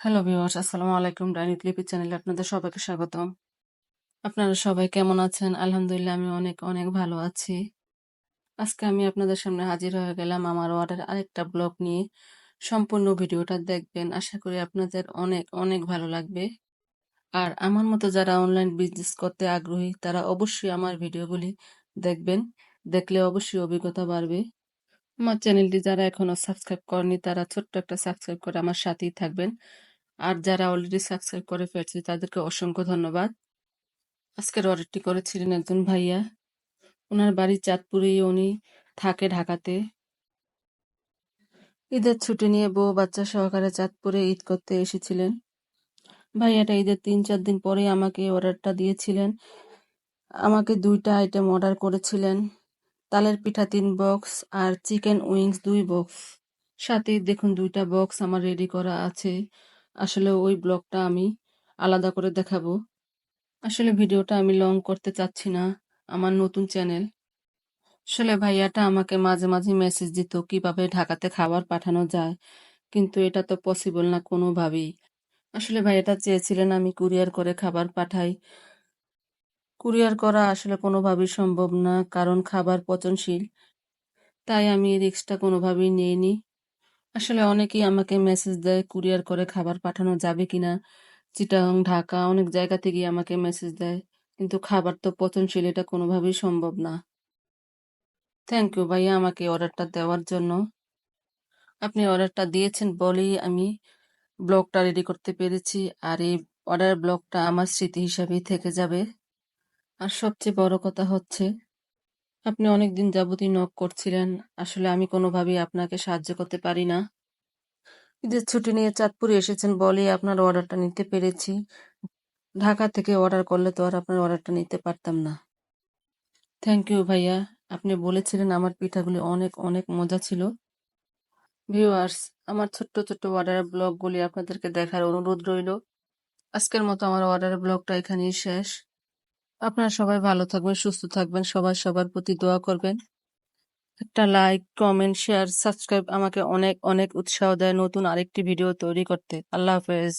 Hello viewers আসসালামু আলাইকুম ডাইনিট লিপি চ্যানেলে আপনাদের সবাইকে স্বাগতম। আপনারা সবাই কেমন আছেন? আলহামদুলিল্লাহ, আমি অনেক অনেক ভালো আছি। আজকে আমি আপনাদের সামনে হাজির হয়ে গেলাম আমার ওয়ার্ডের আরেকটা ব্লগ নিয়ে। সম্পূর্ণ ভিডিওটা দেখবেন। আশা করি আপনাদের অনেক অনেক ভালো লাগবে। আর আমার মতো যারা অনলাইন বিজনেস করতে আগ্রহী, তারা অবশ্যই আমার ভিডিওগুলি দেখবেন। দেখলে অবশ্যই অভিজ্ঞতা বাড়বে। আমার চ্যানেলটি যারা এখনও সাবস্ক্রাইব করেনি, তারা ছোট্ট একটা সাবস্ক্রাইব করে আমার সাথেই থাকবেন। আর যারা অলরেডি সাবস্ক্রাইব করে ফেলছে, তাদেরকে অসংখ্য ধন্যবাদ। আজকের অর্ডারটি করেছিলেন একজন ভাইয়া। ওনার বাড়ি চাঁদপুরেই, উনি থাকে ঢাকাতে। ঈদের ছুটি নিয়ে বউ বাচ্চা সহকারে চাঁদপুরে ঈদ করতে এসেছিলেন। ভাইয়াটা ঈদের তিন চার দিন পরে আমাকে অর্ডারটা দিয়েছিলেন। আমাকে দুইটা আইটেম অর্ডার করেছিলেন। তালের পিঠা তিন বক্স আর চিকেন উইংস দুই বক্স সাথে দেখুন দুইটা বক্স আমার রেডি করা আছে। আসলে ওই ব্লগটা আমি আলাদা করে দেখাবো। আসলে ভিডিওটা আমি লং করতে চাচ্ছি না, আমার নতুন চ্যানেল আসলে ভাইয়াটা আমাকে মাঝে মাঝে মেসেজ দিত কীভাবে ঢাকাতে খাবার পাঠানো যায়, কিন্তু এটা তো পসিবল না কোনোভাবেই। আসলে ভাইয়াটা চেয়েছিলেন আমি কুরিয়ার করে খাবার পাঠাই। কুরিয়ার করা আসলে কোনোভাবেই সম্ভব না, কারণ খাবার পচনশীল। তাই আমি রিক্সটা কোনোভাবেই নিইনি। আসলে অনেকেই আমাকে মেসেজ দেয় কুরিয়ার করে খাবার পাঠানো যাবে কিনা? চিটাগাং ঢাকা, অনেক জায়গা থেকেই আমাকে মেসেজ দেয়। কিন্তু খাবার তো পচনশীল, এটা কোনোভাবেই সম্ভব না। থ্যাংক ইউ ভাইয়া আমাকে অর্ডারটা দেওয়ার জন্য। আপনি অর্ডারটা দিয়েছেন বলেই আমি ব্লগটা রেডি করতে পেরেছি, আর এই অর্ডার ব্লগটা আমার স্মৃতি হিসাবেই থেকে যাবে। আর সবচেয়ে বড় কথা হচ্ছে আপনি অনেকদিন যাবতই নক করছিলেন। আসলে আমি কোনোভাবেই আপনাকে সাহায্য করতে পারি না। ঈদের ছুটি নিয়ে চাঁদপুরে এসেছেন বলেই আপনার অর্ডারটা নিতে পেরেছি। ঢাকা থেকে অর্ডার করলে তো আর আপনার অর্ডারটা নিতে পারতাম না। থ্যাংক ইউ ভাইয়া। আপনি বলেছিলেন আমার পিঠাগুলি অনেক অনেক মজা ছিল। ভিউয়ার্স আমার ছোট্ট ছোট্ট অর্ডারের ব্লগগুলি আপনাদেরকে দেখার অনুরোধ রইল। আজকের মতো আমার অর্ডারের ব্লগটা এখানেই শেষ। আপনারা সবাই ভালো থাকবেন, সুস্থ থাকবেন, সবাই সবার প্রতি দোয়া করবেন। একটা লাইক কমেন্ট শেয়ার সাবস্ক্রাইব আমাকে অনেক অনেক উৎসাহ দেয় নতুন আরেকটি ভিডিও তৈরি করতে। আল্লাহ হাফেজ।